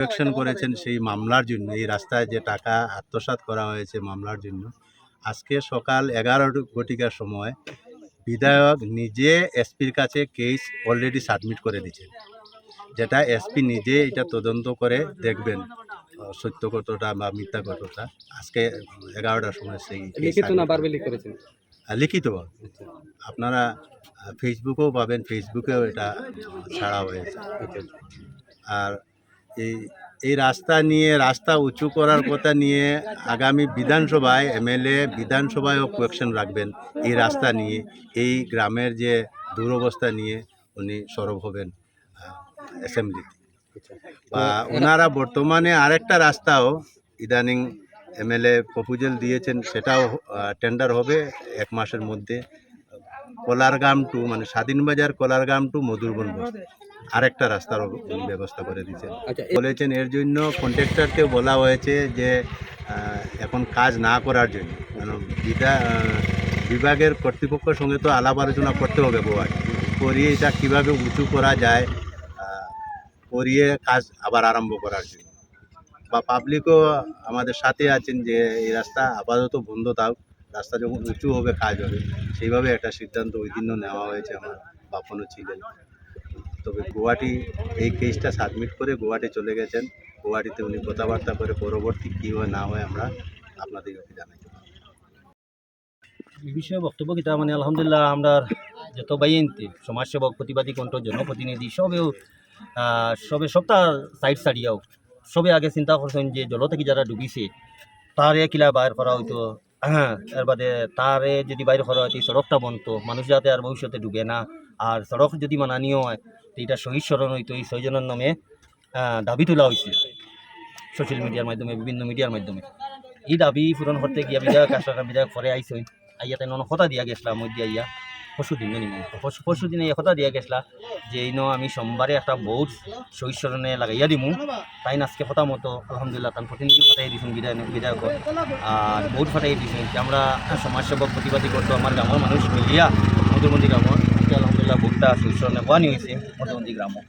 Objection করেছেন সেই মামলার জন্য এই রাস্তায় যে টাকা আত্মসাৎ করা হয়েছে মামলার জন্য। আজকে সকাল এগারো ঘটিকার সময় বিধায়ক নিজে এসপির কাছে কেস অলরেডি সাবমিট করে দিয়েছেন। যেটা এসপি নিজে এটা তদন্ত করে দেখবেন সত্য কতটা বা মিথ্যা কতটা। আজকে এগারোটার সময় সেই লিখিত আপনারা ফেসবুকেও পাবেন ফেসবুকেও এটা ছাড়া হয়েছে। আর এই এই রাস্তা নিয়ে, রাস্তা উঁচু করার কথা নিয়ে আগামী বিধানসভায় এমএলএ, বিধানসভায়ও কোয়েকশন রাখবেন এই রাস্তা নিয়ে, এই গ্রামের যে দুরবস্থা নিয়ে উনি সরব হবেন অ্যাসেম্বলিতে বা ওনারা বর্তমানে আরেকটা রাস্তাও ইদানিং এমএলএ প্রপোজাল দিয়েছেন, সেটাও টেন্ডার হবে এক মাসের মধ্যে। কলারগাম টু মানে স্বাধীনবাজার কলারগাম টু মধুরবন বস্তি আরেকটা রাস্তার ব্যবস্থা করে দিয়েছেন। আচ্ছা বলেছেন এর জন্য কন্ট্রাক্টরকে বলা হয়েছে যে এখন কাজ না করার জন্য। কারণ বিধা বিভাগের কর্তৃপক্ষের সঙ্গে তো আলাপ আলোচনা করতে হবে গোয়ায় করিয়ে এটা কীভাবে উঁচু করা যায় করিয়ে কাজ আবার আরম্ভ করার জন্য। বা পাবলিকও আমাদের সাথে আছেন যে এই রাস্তা আপাতত বন্ধ থাক রাস্তা যখন উঁচু হবে কাজ হবে সেইভাবে একটা সিদ্ধান্ত ওই দিনও নেওয়া হয়েছে আমার বাপনও ছিলেন। তবে গুয়াহাটি এই কেসটা সাবমিট করে গুয়াহাটি চলে গেছেন। গুয়াহাটিতে উনি কথাবার্তা করে পরবর্তী কী হয়, না হয় আমরা আপনাদেরকে জানাই এই বিষয়ে বক্তব্য কিতা মানে আলহামদুলিল্লাহ আমরা যত বাইনতে সমাজসেবক, প্রতিবাদী কণ্ঠ, জনপ্রতিনিধি, সবেও সবে সবটা সাইড সারিয়াও সবে আগে চিন্তা করছেন যে জল থেকে যারা ডুবিছে, তারে কিলা বাইর করা হইতো। হ্যাঁ এর বাদে তারে যদি বাইরে করা হয় এই সড়কটা বনতো মানুষ যাতে আর ভবিষ্যতে ডুবে না। আর সড়ক যদি মানানীয় হয়, তো এটা শহীদ স্মরণ হইতো। এই ছয়জনের নামে দাবি তোলা হয়েছে সোশ্যাল মিডিয়ার মাধ্যমে, বিভিন্ন মিডিয়ার মাধ্যমে। এই দাবি পূরণ করতে গিয়া বিধায়ক আসলাম বিধায়ক পরে আইসই আইয়াতে নন কথা দিয়া গেছিলাম মধ্যে আইয়া পরশু দিন মিনিমাম পরশু পরশু দিনে এই কথা দিয়া গেছিলা যে, এই আমি সোমবারে একটা বহুত সহিষ্ণে লাগাইয়া দিমু। তাই আজকে কথা মতো, আলহামদুলিল্লাহ তার প্রতিনিধি ফাটাই দিছুন বিধায়ক বিধায়ক আর বহুত ফাটাই দিছুন যে আমরা সমাজসেবক প্রতিবাদী করতো আমার গ্রামের মানুষ মিলিয়া মধুমন্দি গ্রামের আলহামদুলিল্লাহ বহুতটা সহিষ্ণে নিয়ে হয়েছে মধুমন্দি গ্রামও